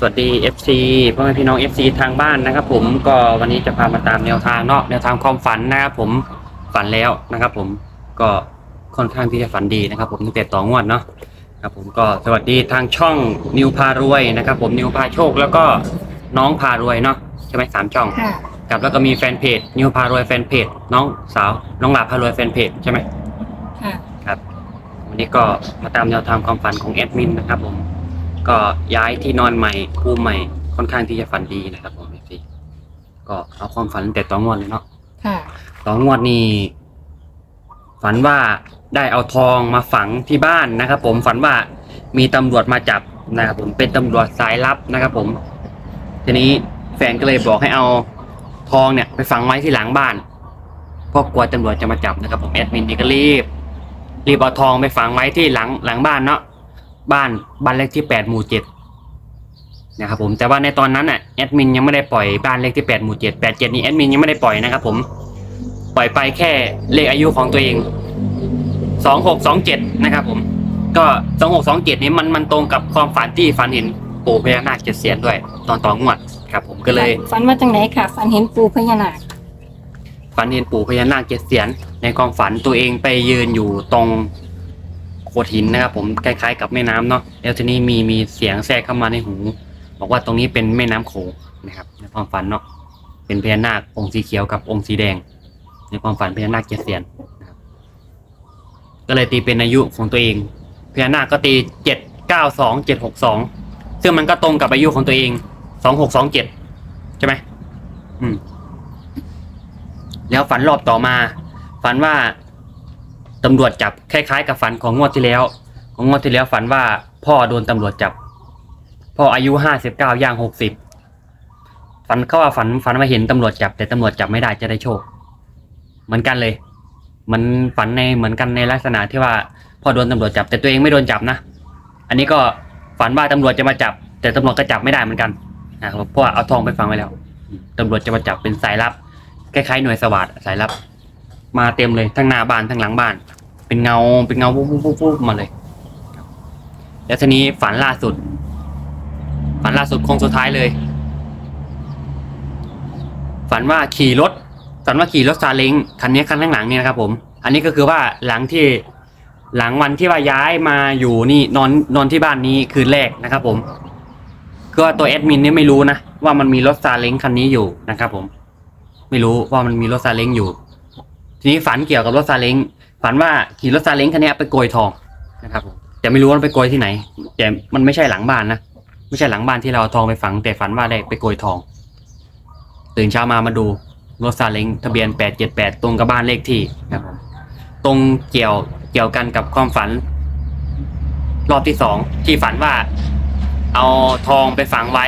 สวัสดี FC พ่อแม่พี่น้อง FC ทางบ้านนะครับ ผมก็วันนี้จะพามาตามแนวทางเนาะแนวทางความฝันนะครับผมฝันแล้วนะครับ ผมก็ค่อนข้างที่จะฝันดีนะครับ ผมตั้งแต่ต่องวดเนาะครับผมก็สวัสดีทางช่องนิวพารวยนะครับ ผมนิวพาโชค แล้วก็น้องพารวยเนาะใช่ไหมสามช่องค่ะครับแล้วก็มีแฟนเพจนิวพารวยแฟนเพจน้องสาวน้องหลาพารวยแฟนเพจใช่ไหมค่ะครับ วันนี้ก็มาตามแนวทางความฝันของแอดมินนะครับผม ก็ย้ายที่นอนใหม่คู่ใหม่ค่อนข้างที่จะฝันดีนะครับผมพี่ ก็เอาความฝันตั้งแต่ตองวดเลยเนาะค่ะตองวดนี่ฝันว่าได้เอาทองมาฝังที่บ้านนะครับ ผมฝันว่ามีตำรวจมาจับนะครับผมเป็นตำรวจสายลับนะครับ ผม ทีนี้แฟนก็เลยบอกให้เอาทองเนี่ย ไปฝังไว้ที่หลังบ้านเพราะกลัวตำรวจจะมาจับนะครับ ผมแอดมินนี่ก็รีบรีบเอาทองไปฝังไว้ที่หลังหลังบ้านเนาะ บ้านบ้านเลขที่แปดหมู่เจ็ดนะครับผมแต่ว่าในตอนนั้นน่ะแอดมินยังไม่ได้ปล่อยบ้านเลขที่แปดหมู่เจ็ดแปดเจ็ดนี้แอดมินยังไม่ได้ปล่อยนะครับผมปล่อยไปแค่เลขอายุของตัวเองสองหกสองเจ็ดนะครับผมก็สองหกสองเจ็ดนี้มันมันตรงกับความฝันที่ฝันเห็นปู่พญานาคเจ็ดเสียนด้วย ตอนต่องวดครับ ผมก็เลยฝันว่าจังไหนค่ะฝันเห็นปูพญานาคฝันเห็นปู่พญานาคเจ็ดเสียนในความฝันตัวเองไปยืนอยู่ตรงโข ดหินนะครับผมคล้ายๆกับแม่น้ำเนาะแล้วทีนี้มีมีเสียงแทรกเข้ามาในหู บอกว่าตรงนี้เป็นแม่น้ำโขงนะครับในความฝันเนาะเป็นพญานาคองค์สีเขียวกับองค์สีแดง ในความฝันพญานาคเจ็ดเสียนนะครับก็เลยตีเป็นอายุของตัวเองพญานาคก็ตีเจ็ดเก้าสองเจ็ดหกสองซึ่งมันก็ตรงกับอายุของตัวเองสองหกสองเจ็ดใช่ไหมอืมแล้วฝันรอบต่อมา ฝันว่า ตำรวจจับคล้ายๆ กับฝันของงวดที่แล้ว ของงวดที่แล้วฝันว่าพ่อโดนตำรวจจับ พ่ออายุห้าสิบเก้าย่างหกสิบฝันเขาว่าฝันฝันว่าเห็นตำรวจจับ แต่ตำรวจจับไม่ได้จะได้โชค เหมือนกันเลยมันฝันในเหมือนกันในลักษณะที่ว่าพ่อโดนตำรวจจับ แต่ตัวเองไม่โดนจับนะ อันนี้ก็ฝันว่าตำรวจจะมาจับ แต่ตำรวจก็จับไม่ได้เหมือนกันนะครับเพราะว่าเอาทองไปฝังไว้แล้วตำรวจจะมาจับเป็นสายลับคล้ายๆหน่วยสวัสดสายลับ มาเต็มเลยทั้งหน้าบ้านทั้งหลังบ้าน เป็นเงาเป็นเงาปุ๊บปุ๊บปุ๊บมาเลย แล้วทีนี้ฝันล่าสุด ฝันล่าสุดคงสุดท้ายเลย ฝันว่าขี่รถฝันว่าขี่รถซาเล้งคันนี้คันข้างหลังเนี่ยนะครับ ผม อันนี้ก็คือว่าหลังที่หลังวันที่ว่าย้ายมาอยู่นี่นอนนอนที่บ้านนี้คืนแรกนะครับ ผมคือว่าตัวแอดมินเนี่ยไม่รู้นะว่ามันมีรถซาเล้งคันนี้อยู่นะครับ ผม ไม่รู้ว่ามันมีรถซาเล้งอยู่ ทีนี้ฝันเกี่ยวกับรถซาเล้งฝันว่าขี่รถซาเล้งคันนี้ไปโกยทองนะครับผมแต่ไม่รู้ว่าไปโกยที่ไหน แต่มันไม่ใช่หลังบ้านนะไม่ใช่หลังบ้านที่เราเอาทองไปฝัง แต่ฝันว่าได้ไปโกยทอง ตื่นเช้ามามาดูรถซาเล้งทะเบียนแปดเจ็ดแปดตรงกับบ้านเลขที่นะครับตรงเกี่ยวเกี่ยวกันกับความฝัน รอบที่สองที่ฝันว่า เอาทองไปฝังไว้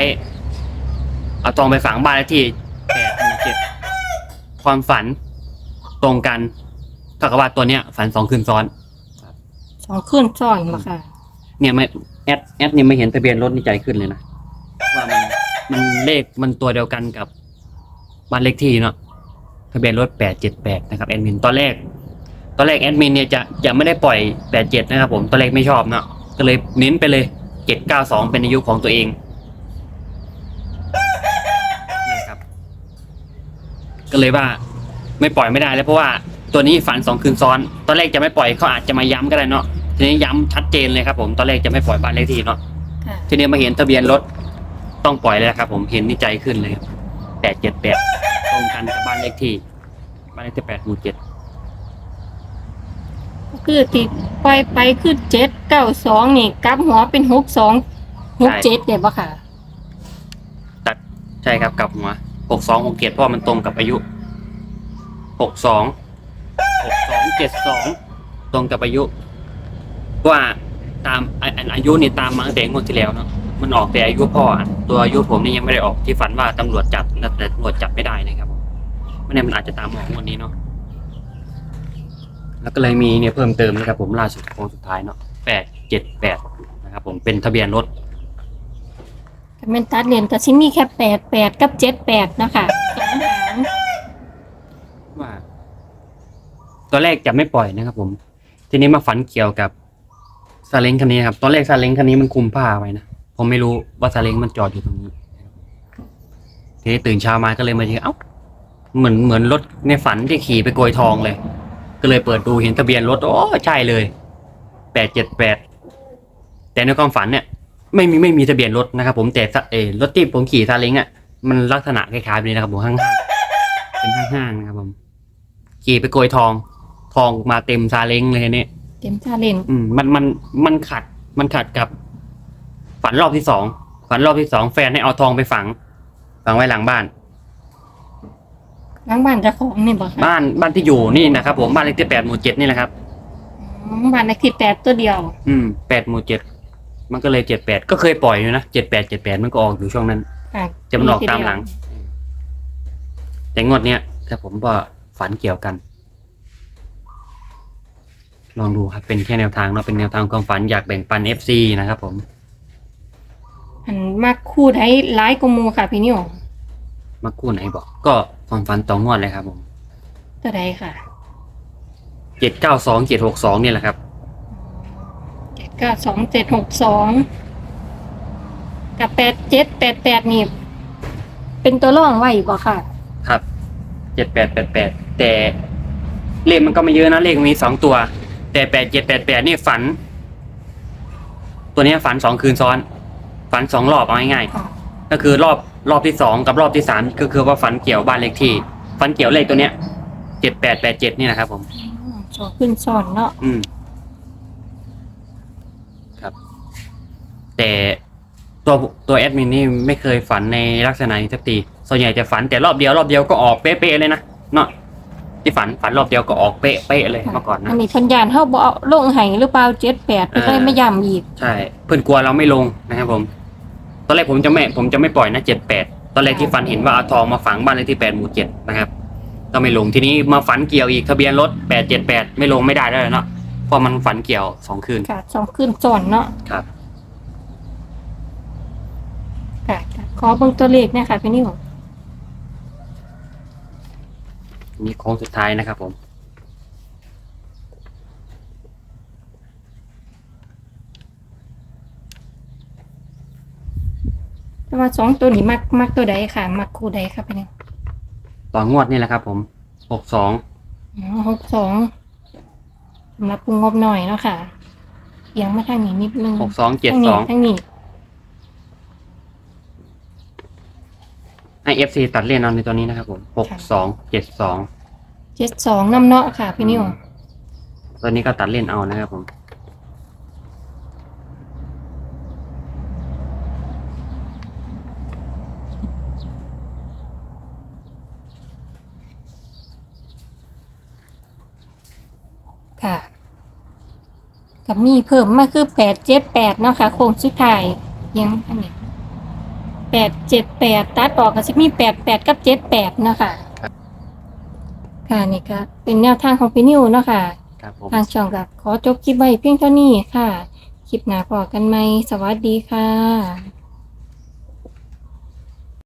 เอาทองไปฝังบ้านเลขที่แปดหนึ่งเจ็ดความฝัน ตรงกันเท่ากับว่าตัวเนี้ยฝันสองคืนซ้อน สองขึ้นซ้อนมาค่ะ เนี่ยไม่แอดแอดนี่ไม่เห็นทะเบียนรถนี่ใจขึ้นเลยนะว่ามันมันเลขมันตัวเดียวกันกับบ้านเลขที่เนาะทะเบียนรถแปดเจ็ดแปดนะครับแอดมินตอนแรก ตอนแรกแอดมินเนี่ยจะจะไม่ได้ปล่อยแปดเจ็ดนะครับผมตอนแรกไม่ชอบเนาะก็เลยเน้นไปเลยเจ็ดเก้าสองเป็นอายุของตัวเองนะครับ ก็เลยว่า ไม่ปล่อยไม่ได้แล้วเพราะว่าตัวนี้ฝันสองคืนซ้อน ตอนแรกจะไม่ปล่อยเขาอาจจะมาย้ำก็ได้เนาะทีนี้ย้ำชัดเจนเลยครับ ผมตอนแรกจะไม่ปล่อยบ้านเลขที่เนาะค่ะทีนี้มาเห็นทะเบียนรถต้องปล่อยเลยครับ ผมเห็นนี่ใจขึ้นเลยครับแปดเจ็ดแปดตรงกันกับบ้านเลขที่บ้านเลขที่แปดหมู่เจ็ดก็คือติดปล่อยไปคือเจ็ดเก้าสองนี่กลับหัวเป็นหกสองหกเจ็ดเดี๋ยวบ่ค่ะตัดใช่ครับกลับหัวหกสองหกเจ็ดเพราะว่ามันตรงกับอายุ หกสองหกสองเจ็ดสองตรงกับอายุเพราะว่าตามอายุนี่ตามมาตั้งแต่งวดที่แล้วเนาะมันออกแต่อายุพ่อตัวอายุผมนี่ยังไม่ได้ออกที่ฝันว่าตำรวจจับแต่ตำรวจจับไม่ได้นะครับมไม่แน่มันอาจจะตามมองวันนี้เนาะแล้วก็เลยมีเนี่ยเพิ่มเติมนะครับผมล่าสุดโค้งสุดท้ายเนาะแปดเจ็ดแปดนะครับผมเป็นทะเบียนรถก็เป็นตัดเรียญก็ชิมีแค่แปดแปดกับเจ็ดแปดนะคะสองหาง ว่า ตอนแรกจะไม่ปล่อยนะครับ ผม ทีนี้มาฝันเกี่ยวกับซาเล้งคันนี้ครับ ตอนแรกซาเล้งคันนี้มันคุมผ้าไว้นะ ผมไม่รู้ว่าซาเล้งมันจอดอยู่ตรงนี้ ทีนี้ตื่นเช้ามาก็เลยมาเจอเอ้า เหมือนเหมือนรถในฝันที่ขี่ไปโกยทองเลย ก็เลยเปิดดูเห็นทะเบียนรถ โอ้ใช่เลย แปดเจ็ดแปด แต่ในความฝันเนี่ย ไม่มีไม่มีทะเบียนรถนะครับ ผม แต่เออรถที่ผมขี่ซาเล้งอะ มันลักษณะคล้ายๆแบบนี้นะครับผมห้างๆเป็นห้างๆนะครับผม ขี่ไปโกยทอง ทองมาเต็มซาเล้งเลยเนี่ยเต็มชาเลนอืมมันมันมันขัดมันขัดกับ ฝันรอบที่สองฝันรอบที่สองแฟนให้เอาทองไปฝัง ฝังไว้หลังบ้าน ล้างบ้านเจ้าของนี่บ่ค่ะบ้านบ้านที่อยู่นี่นะครับ ผมบ้านเลขที่แปดหมู่เจ็ดนี่แหละครับ อืมบ้านเลขที่แปดตัวเดียวอืมแปดหมู่เจ็ดมันก็เลยเจ็ดแปดก็เคยปล่อยอยู่นะเจ็ดแปดเจ็ดแปดมันก็ออกอยู่ช่วงนั้น ค่ะจะมันออกตามหลัง แต่งวดเนี้ยถ้าผมว่าฝันเกี่ยวกัน ลองดูครับเป็นแค่แนวทางเนาะเป็นแนวทางความฝันอยากแบ่งปัน FC นะครับผม อันมักคู่ไทยร้ายกว่าหมูค่ะพี่นิวมากู้ไหนบอก ก็ความฝันต่องวดเลยครับผมตัวใดค่ะเจ็ดเก้าสองเจ็ดหกสองนี่แหละครับ เจ็ดเก้าสองเจ็ดหกสองกับแปดเจ็ดแปดแปดนี่เป็นตัวร่องไว้บ่ค่ะ ครับเจ็ดแปดแปดแปดแต่เลขมันก็ไม่เยอะนะเลขมีสองตัว แต่แปดเจ็ดแปดแปดนี่ฝัน ตัวเนี้ยฝันสองคืนซ้อน ฝันสองรอบเอาง่ายๆก็คือรอบรอบที่สองกับรอบที่สามก็คือว่าฝันเกี่ยวบ้านเลขที่ ฝันเกี่ยวเลขตัวเนี้ยเจ็ดแปดแปดเจ็ดนี่นะครับ ผมอืมสองขึ้นซ้อนเนาะอืม ครับ แต่ตัวตัวแอดมินนี่ไม่เคยฝันในลักษณะนี้สักทีส่วนใหญ่จะฝันแต่รอบเดียวรอบเดียวก็ออกเป๊ะๆเลยนะเนาะ ที่ฝันฝันรอบเดียวก็ออกเป๊ะๆเลยเมื่อก่อนนะอันนี้เพันยานเฮาบ่เอาลงให้หรือเปล่าเจ็ดแปดเพิ่นก็เลยไม่ย้ำอีกใช่ เพื่อนกลัวเราไม่ลงนะครับผม ตอนแรกผมจะไม่ผมจะไม่ปล่อยนะเจ็ดแปดตอนแรกที่ฝันเห็นว่าเอาทองมาฝังบ้านเลขที่แปดหมู่เจ็ดนะครับก็ไม่ลงทีนี้มาฝันเกี่ยวอีกทะเบียนรถแปดเจ็ดแปดไม่ลงไม่ได้แล้วเนาะเพราะมันฝันเกี่ยวสองคืนค่ะสองขึ้นซ้อนเนาะครับค่ะค่ะขอเบิ่งตัวเลขหนะคะพี่นิว นี่โค้งสุดท้ายนะครับผม แต่ว่าสองตัวนี้มักมักตัวใดค่ะ มักคู่ใดค่ะพี่นิวต่องวดนี่แหละครับผมหกสองอ๋อหกสองสำหรับปรุงงบหน่อยเนาะค่ะเอียงมาทางนี้นิดนึงหกสองเจ็ดทางสนี้องทางนี้ ให้เอฟซีตัดเล่นเอาในตัวนี้นะครับผมหกสองเจ็ดสองเจ็ดสองน้ำเนาะค่ะ พี่นิวตัวนี้ก็ตัดเล่นเอานะครับผมค่ะ กับมีเพิ่มมาคือแปดเจ็ดแปดเนาะค่ะ โค้งสุดท้ายยังอันนี้ แปดเจ็ดแปดตัดออกก็จะมีแปดแปดกับเจ็ดแปดเนาะค่ะ ค่ะนี่ก็เป็นแนวทางของพี่นิวเนาะค่ะ ครับผม ทางช่องกับขอจบคลิปไว้เพียงเท่านี้ค่ะ คลิปหน้าพอกันไหมสวัสดีค่ะ